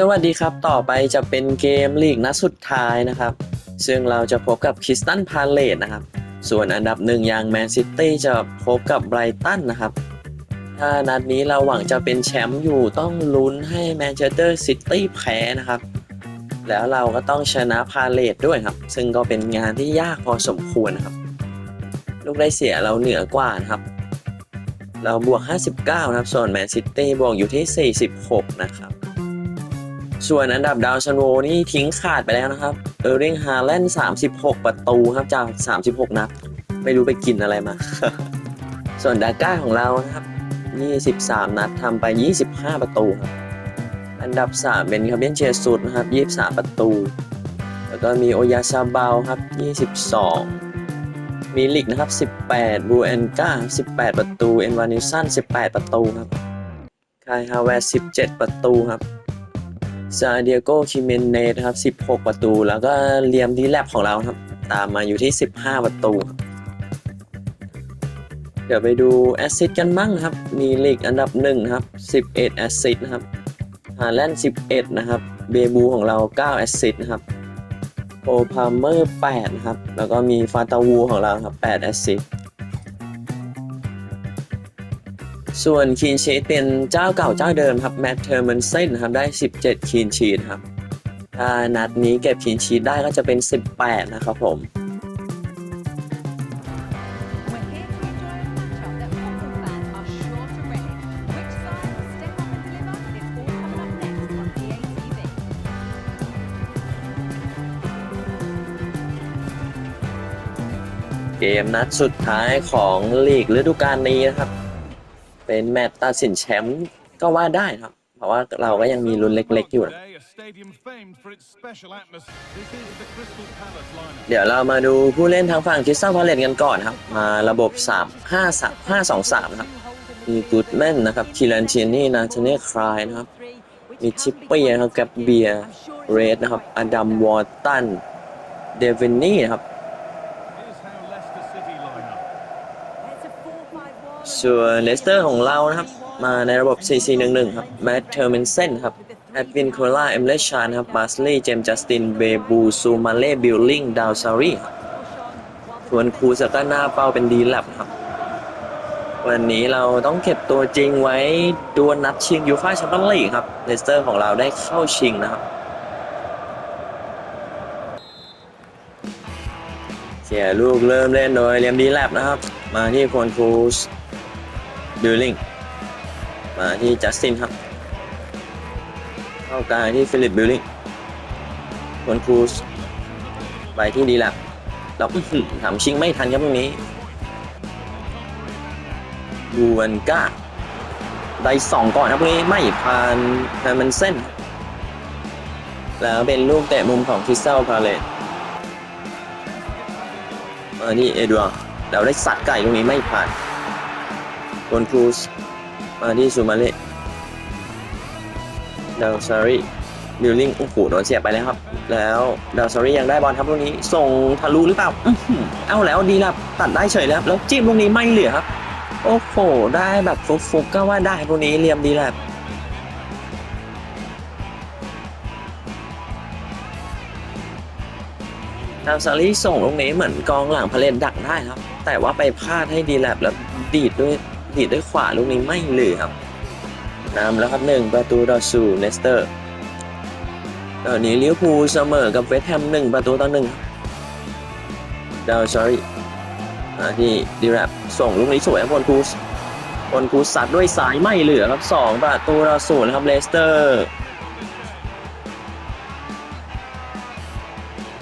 สวัสดีครับ ต่อไปจะเป็นเกมลีกนัดสุดท้ายนะครับ ซึ่งเราจะพบกับคริสตันพาเลตนะครับ ส่วนอันดับหนึ่งอย่างแมนซิตี้จะพบกับไบรตันนะครับ ถ้านัดนี้เราหวังจะเป็นแชมป์อยู่ต้องลุ้นให้แมนเชสเตอร์ซิตี้แพ้นะครับ แล้วเราก็ต้องชนะพาเลตด้วยครับ ซึ่งก็เป็นงานที่ยากพอสมควรนะครับ ลูกได้เสียเราเหนือกว่านะครับ เราบวก 59 นะครับ ส่วนแมนซิตี้บวกอยู่ที่ 46 นะครับ ส่วนอันดับดาวซันโวนี่ทิ้งขาดไปแล้วนะครับ เออร์ริงฮาแลนด์36 ประตูครับจาก 36 นัด ไม่รู้ไปกินอะไรมา ส่วนดาก้าของเรานะครับ 23 นัดทำไป 25 ประตูครับ อันดับ 3 เป็นคาเบนเชียสุดนะครับ 23 ประตู แล้วก็มีโอยาซาเบาครับ 22 มีลิกนะครับ 18 บูแอนกา18 ประตู เอ็นวานิสัน18 ประตูครับคายฮาวเวร์17 ประตูครับ ซาเดียโกคิเมนเนสครับ 16 ประตู แล้วก็เลียมดีแลบของเราครับ ตามมาอยู่ที่ 15 ประตู เดี๋ยวไปดูแอสซิสกันบ้างครับ มีลีกอันดับ1นะครับ 11 แอสซิสนะครับฮาแลนด์11 นะครับ เบบูของเรา 9 แอสซิสนะครับโอพาเมอร์8นะครับ แล้วก็มีฟาตาวูของเราครับ 8 แอสซิส ส่วนคีนชีตเป็นเจ้าเก่าเจ้าเดิมครับแมตเทอร์มันเซนครับได้ 17คีนชีตครับถ้านัดนี้เก็บคีนชีตได้ก็จะเป็น 18 นะครับผมเกมนัดสุดท้ายของลีกฤดูกาลนี้นะครับ เป็นแมตช์ตัดสินแชมป์ก็ว่าได้ครับ เพราะว่าเราก็ยังมีลุ้นเล็ก ๆ อยู่นะ Today, a stadium famed for its special atmosphere. This is the Crystal Palace lineup. เดี๋ยวเรามาดูผู้เล่นทางฝั่งคริสตัลพาเลตกันก่อนครับ มาระบบ 3 5 3 5 2 3นะครับมีกูดแมนนะครับคิรันเชนี่นาธาเน่คลายนะครับ มีชิปเปียนะครับแกบเบียเรดนะครับอดัมวอร์ตันเดวินนี่นะครับ ส่วนเลสเตอร์ของเรานะครับ มาในระบบ 4-4-1-1 ครับแมตต์เทอร์เมนเซนครับแอดวินโคล่าเอมเลชานครับบาสลีย์เจมส์จัสติน เบบูซูมาเล่ บิลลิง ดาวซารีครับส่วนครูสก้าหน้าเป้าเป็นดีแลบครับ วันนี้เราต้องเก็บตัวจริงไว้ดวลนัดชิงยูฟ่าแชมเปี้ยนลีกครับเลสเตอร์ของเราได้เข้าชิงนะครับเสียลูกเริ่มเล่นโดยเลียมดีแลบนะครับ มาที่คนครูส บิลลิงมาที่จัสตินครับ เข้ากลางที่ฟิลิปบิลลิงคนครูสไปที่ดีลบแล้วอื้อหือทำชิงไม่ทันครับตรงนี้บูวันก้าได้สองก่อนครับตรงนี้ไม่ผ่านแฮมันเส้น แล้วเป็นลูกเตะมุมของคริสตัลพาเลตมานี่เอ็ดัวร์เราได้สัตว์ไก่ตรงนี้ไม่ผ่าน บนครูสมาที่ซูมาเล่ดาวซารีบิลลิงโอ้โหโดนเสียไปแล้วครับ แล้วดาวซารียังได้บอลครับตรงนี้ ส่งทะลุหรือเปล่าเอ้าแล้วดีแล้วตัดได้เฉยแล้วแล้วจิ้มตรงนี้ไม่เหลือครับ โอ้โห ได้แบบฟุกๆก็ว่าได้ตรงนี้เรียมดีแล้วดาวซารีส่งตรงนี้เหมือนกองหลังพเลนดักได้ครับ แต่ว่าไปพลาดให้ดีแลบแล้วดีดด้วย ดีดด้วยขวาลูกนี้ไม่เหลือครับนำแล้วครับหนึ่งประตูต่อศูนย์เลสเตอร์ตอนนี้ลิเวอร์พูลเสมอกับเวสต์แฮมหนึ่งประตูต่อหนึ่งดาวซอรี่ที่ดีแรบส่งลูกนี้สวยครับบอลคูสบอลคูสสัดด้วยสายไม่เหลือครับสองประตูต่อศูนย์ครับเลสเตอร์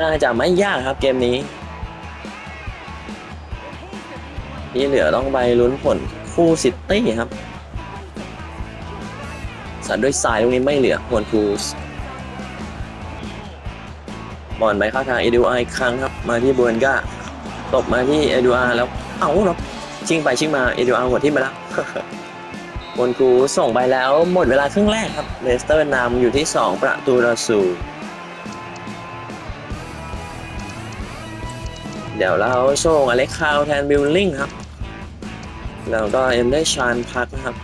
น่าจะไม่ยากครับเกมนี้ ที่เหลือต้องไปลุ้นผล คู่ซิตี้ครับสัดด้วยสายตรงนี้ไม่เหลือควรคูสบอลไปเข้าทางเอดูอาอีกครั้งครับ มาที่บูเอนกาตบมาที่เอดูอาแล้ว เอ้าเนาะชิงไปชิงมาเอดูอาหัวที่ไปแล้วบนคูส่งไปแล้วหมดเวลาครึ่งแรกครับเลสเตอร์นำอยู่ที่ 2 ประตูต่อศูนย์เดี๋ยวเราส่งอเล็กคาวแทนบิลลิงครับ แล้วก็เอ็มได้ชานพักนะครับ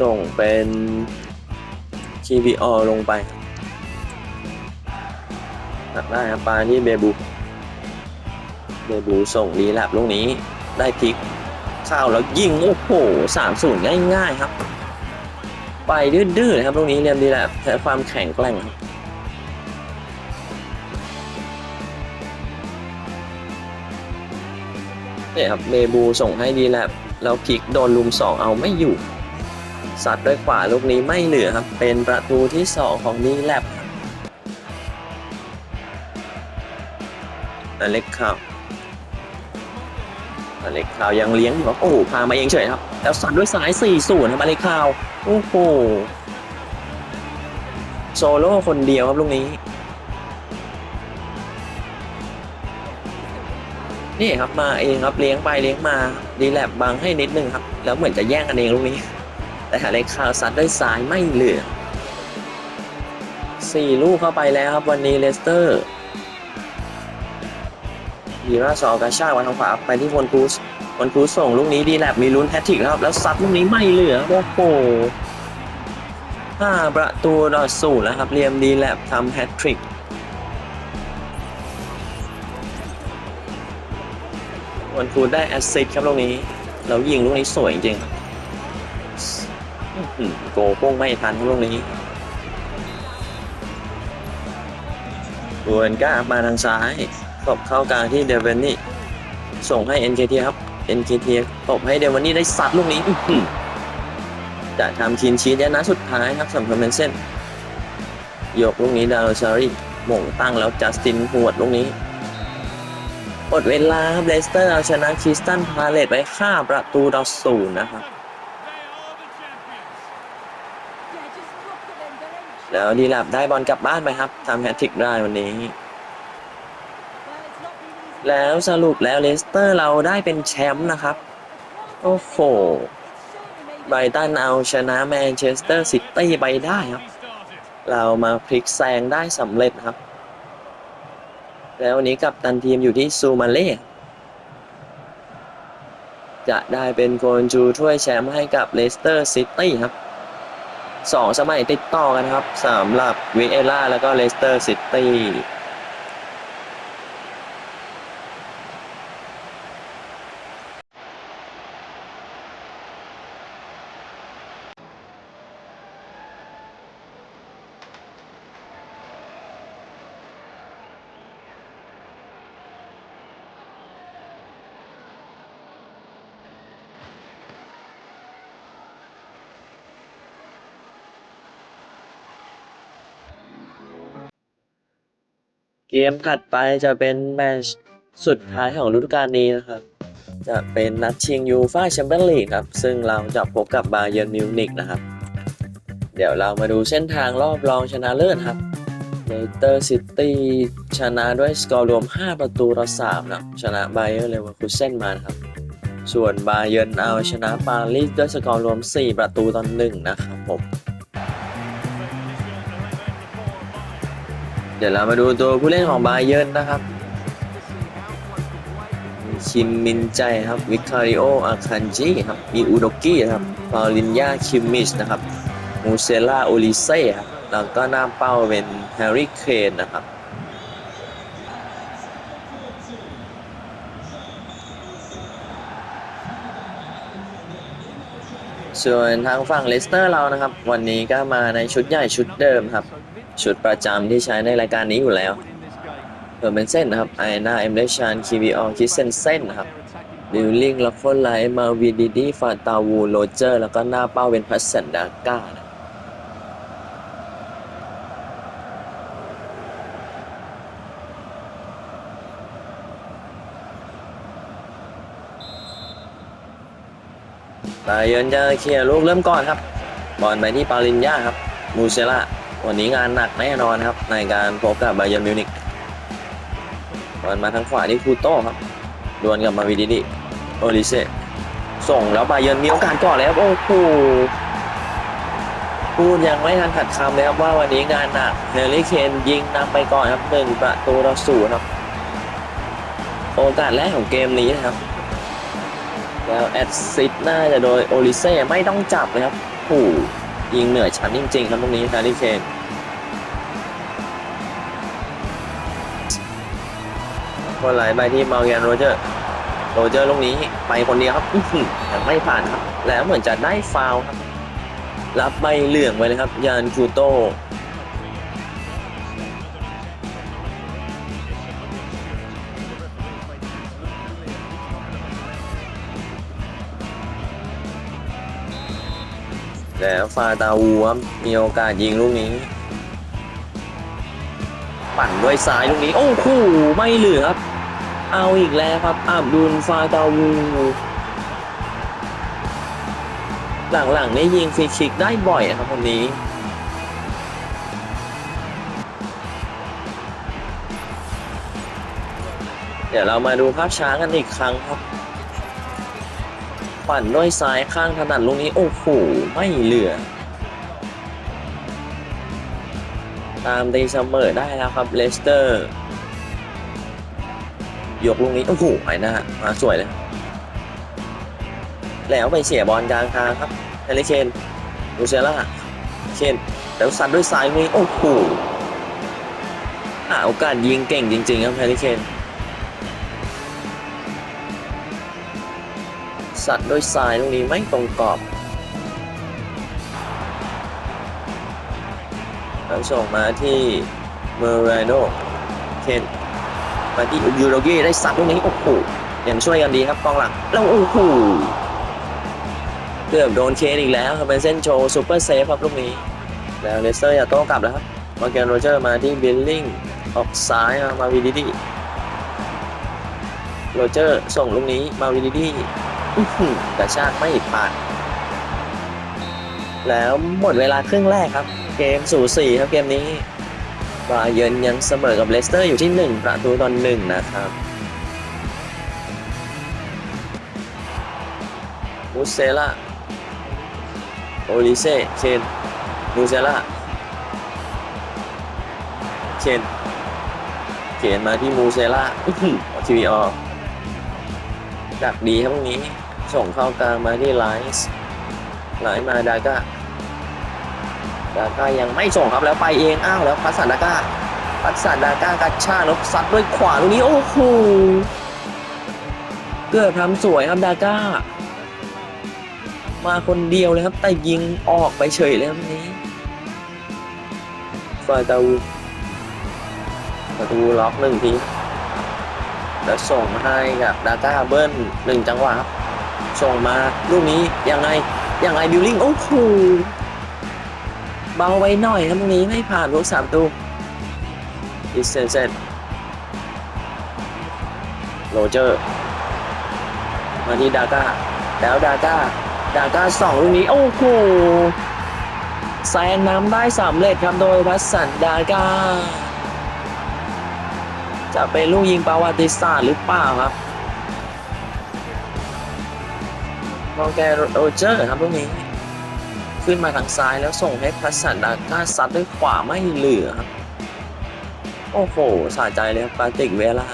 ส่งเป็น KBO ลงไปตัดได้ครับปาที่เบบู เบบูส่งดีแลบลูกนี้ได้พลิกเข้าแล้วยิง โอ้โหสามศูนย์ง่าย ๆ ครับ ไปดื้อๆนะครับลูกนี้เรียมดีแลบใช้ความแข็งแกร่งครับ เนี่ยครับเบบูส่งให้ดีแลบแล้วพลิกโดนลุมสองเอาไม่อยู่ สัตว์ด้วยขวาลูกนี้ไม่เหลือครับ เป็นประตูที่สองของดีแลบครับอเล็กครับอเล็กข่าวยังเลี้ยงอยู่ครับโอ้โหพามาเองเฉยครับ แล้วสัตว์ด้วยสาย4ศูนย์ครับอเล็กข่าวโอ้โหโซโล่คนเดียวครับลูกนี้ นี่ครับมาเองครับเลี้ยงไปเลี้ยงมาดีแลบบังให้นิดนึงครับ แล้วเหมือนจะแย่งกันเองลูกนี้ แต่หาเล็กข่าวซัดด้วยซ้ายไม่เหลือสี่ลูกเข้าไปแล้วครับวันนี้เลสเตอร์ยีราสอกาชาวันทางขวาไปที่วนคูสวนคูสส่งลูกนี้ดีแลบมีลุ้นแฮตทริกแล้วครับ แล้วซัดลูกนี้ไม่เหลือโอ้โหห้าประตูต่อศูนย์แล้วครับเรียมดีแลบทำแฮตทริก วันคูได้แอสซิสครับลูกนี้แล้วยิงลูกนี้สวยจริงๆครับอื้อหือโกโป้งไม่ทันลูกนี้ดวนก้ามาทางซ้ายตบเข้ากลางที่เดเวนนี่ ส่งให้ NKT ครับ NKT ตบให้เดเวนนี่ได้ซัดลูกนี้จะทำคินชีสนะสุดท้ายครับสำหรับเมนเซนยกลูกนี้ดาวซารีหม่งตั้งแล้วจัสตินหวดลูกนี้ หมดเวลาครับเลสเตอร์เอาชนะคริสตันพาเลตไป5ประตูต่อศูนย์นะครับ แล้วดีลับได้บอลกลับบ้านไปครับทำแฮตทริกได้วันนี้ แล้วสรุปแล้วเลสเตอร์เราได้เป็นแชมป์นะครับ โอ้โหไบรตันเอาชนะแมนเชสเตอร์ซิตี้ไปได้ครับ เรามาพลิกแซงได้สำเร็จครับ แล้ววันนี้กับตันทีมอยู่ที่ซูมาเล่จะได้เป็นโกนจูถ้วยแชมป์ให้กับเลสเตอร์ซิตี้ครับสองสมัยติดต่อกันครับสำหรับวิเอล่าแล้วก็เลสเตอร์ซิตี้ เกมถัดไปจะเป็นแมตช์สุดท้ายของฤดูกาลนี้นะครับ จะเป็นนัดชิงยูฟ่าแชมเปี้ยนลีกครับ ซึ่งเราจะพบกับบาเยิร์นมิวนิกนะครับ เดี๋ยวเรามาดูเส้นทางรอบรองชนะเลิศครับเลสเตอร์ซิตี้ชนะด้วยสกอร์รวม 5 ประตูต่อ3นะครับชนะไบเออร์เลเวอร์คูเซนมานครับ ส่วนบาเยิร์นเอาชนะปารีสด้วยสกอร์รวม 4 ประตูต่อ1นะครับผม ดี๋ยวเรามาดูตัวผู้เล่นของบาเยิร์นนะครับมีคิมมินใจครับ วิคาริโอ อาคันจิครับ มีอุดกี้ครับปาลินยา คิมมิชนะครับ มูเซล่า โอลิเซ่ครับ แล้วก็หน้าเป้าเป็นแฮร์รี่ เคนนะครับส่วนทางฝั่งเลสเตอร์เรานะครับ วันนี้ก็มาในชุดใหญ่ชุดเดิมครับ ชุดประจำที่ใช้ในรายการนี้อยู่แล้วเออเป็นเส้นนะครับไอนาเอ็มเดชานคีวีออคิเซนเส้นนะครับบิลลิงลัฟเฟอร์ไลมาวีดีดีฟาตาวูโรเจอร์ แล้วก็หน้าเป้าเป็นพัสเซนดาก้านะบาเยิร์นจะเคลียร์ลูกเริ่มก่อนครับ บอลไปที่ปาลินยาครับ มูเซล่า วันนี้งานหนักแน่นอนครับ ในการพบกับไบเยิร์นมิวนิกบอลมาทางขวาที่คูโต้ครับดวลกับมาวิดิดิโอลิเซส่งแล้วไบเยิร์นมีโอกาสก่อนแล้วโอ้โหพูดยังไม่ทันขัดคำเลยครับว่าวันนี้งานหนักเฮลิเคนยิงนำไปก่อนครับหนึ่งประตูต่อศูนย์ครับโอกาสแรกของเกมนี้นะครับ แล้วแอดซิดน่าจะโดยโอลิเซ่ไม่ต้องจับเลยครับโอ้ ยิงเหนือชั้นจริงๆครับตรงนี้แฮร์รี่เคนคนไหลไปที่มาร์แกนโรเจอร์ โรเจอร์ลูกนี้ไปคนเดียวครับยังไม่ผ่านครับ แล้วเหมือนจะได้ฟาวล์ครับ รับใบเหลืองไปเลยครับ ยานคูโต แล้วฟาตาวูครับมีโอกาสยิงลูกนี้ ปั่นด้วยซ้ายลูกนี้ โอ้โหไม่เหลือครับ เอาอีกแล้วครับอับดุลฟาตาวูหลังๆนี่ยิงฟรีคิกได้บ่อยนะครับคนนี้เดี๋ยวเรามาดูภาพช้ากันอีกครั้งครับ ปั่นด้วยซ้ายข้างถนัดลูกนี้โอ้โหไม่เหลือ ตามตีเสมอได้แล้วครับเลสเตอร์ยกลูกนี้โอ้โหไปหน้ามาสวยเลย แล้วไปเสียบอลกลางทางครับเฮลิเคนลูเซล่าเคนแล้วซัดด้วยซ้ายนี้โอ้โหหาโอกาสยิงเก่งจริงๆครับเฮลิเคน สัตว์ด้วยทรายตรงนี้ไม่ตรงกรอบแล้วส่งมาที่เมอร์เรโนเคนมาที่ยูโรกี้ได้สัตว์ตรงนี้โอ้โหยังช่วยกันดีครับกองหลังแล้วโอ้โหเกือบโดนเคนอีกแล้วครับเป็นเส้นโชว์ซูเปอร์เซฟครับลูกนี้ แล้วเลสเตอร์อย่าโต้กลับแล้วครับมาเกนโรเจอร์มาที่บิลลิงออกซ้ายมามาวิดิดี้โรเจอร์ส่งลูกนี้มาวิดิดี้ อื้อหือกระชากไม่ผ่าน แล้วหมดเวลาครึ่งแรกครับ เกมสูสีครับเกมนี้บาเยินยังเสมอกับเลสเตอร์อยู่ที่ 1 ประตูต่อหนึ่งนะครับมูเซล่าโอลิเซ่เคนมูเซล่าเคนเขียนมาที่มูเซล่าทีวีออดักดีครับตรงนี้ ส่งเข้ากลางมาที่ไลส์ไลส์มาดาก้าดาก้ายังไม่ส่งครับแล้วไปเองอ้าวแล้วพัสสัดาก้าพัสสัดาก้ากระชาแล้วซัดด้วยขวาลูกนี้โอ้โหเกือบทำสวยครับดาก้า มาคนเดียวเลยครับ แต่ยิงออกไปเฉยเลยครับนี้ฟาตาวูประตูล็อกหนึ่งทีแล้วส่งมาให้กับดาก้าเบิ้ลหนึ่งจังหวะครับ ส่งมาลูกนี้ยังไงยังไงบิลลิงโอ้โหเบาไว้หน่อยครับตรงนี้ไม่ผ่านลูกสามตูอิสเซนเซนโรเจอร์มาที่ดาก้าแล้วดาก้าดาก้าสองลูกนี้ โอ้โหแซงน้ำได้สำเร็จครับโดยพัสสันดาก้าจะเป็นลูกยิงประวัติศาสตร์หรือเปล่าครับ องแกโรเจอร์ครับลูกนี้ ขึ้นมาทางซ้ายแล้วส่งให้พัสสันดาก้าซัดด้วยขวาไม่เหลือครับ โอ้โหสะใจเลยครับปาติกเวล่า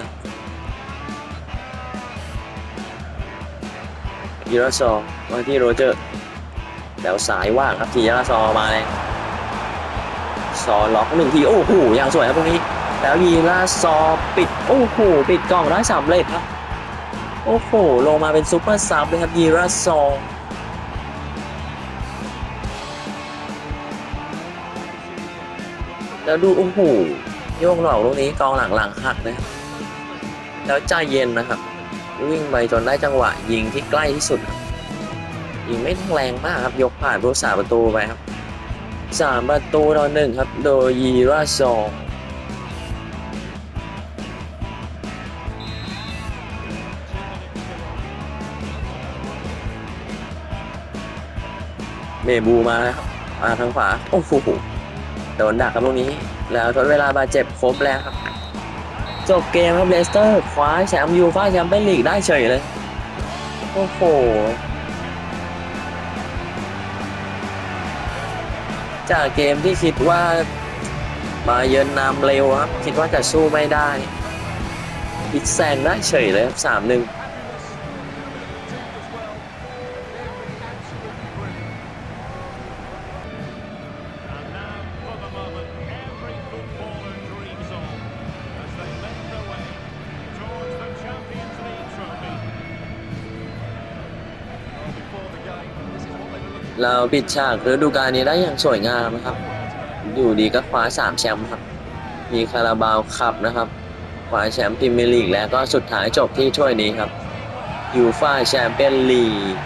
ยีราซอมาที่โรเจอร์ แล้วสายว่างครับทียราซอมาเลยซอล็อกหนึ่งทีโอ้โหอย่างสวยครับตรงนี้ แล้วยีราซอปิดโอ้โหปิดกล่องได้สำเร็จครับ โอ้โห ลงมาเป็นซุปเปอร์ซับเลยครับ ยีราซอร์แล้วดูโอ้โหโยกหลอกลูกนี้กองหลังหลังหักเลยครับแล้วใจเย็นนะครับ วิ่งไปจนได้จังหวะ ยิงที่ใกล้ที่สุด ยิงไม่ต้องแรงมากครับ ยกผ่านผู้สาประตูไปครับสามประตูต่อหนึ่งครับ โดยยีราซอร์ เมบูมาแล้วครับมาทางขวาโอ้โหโดนดักครับตรงนี้ แล้วทดเวลาบาดเจ็บครบแล้วครับ จบเกมครับเลสเตอร์คว้าแชมป์ยูฟ่าแชมเปี้ยนลีกได้เฉยเลย โอ้โหจากเกมที่คิดว่ามาเยือนนำเร็วครับ คิดว่าจะสู้ไม่ได้พลิกแซงได้เฉยเลยครับสามหนึ่ง เราปิดฉากฤดูกาลนี้ได้อย่างสวยงามนะครับ อยู่ดีก็คว้าสามแชมป์ครับ มีคาราบาวคับนะครับคว้าแชมป์พรีเมียร์ลีกแล้วก็สุดท้ายจบที่ถ้วยนี้ครับยูฟ่าแชมเปี้ยนลีก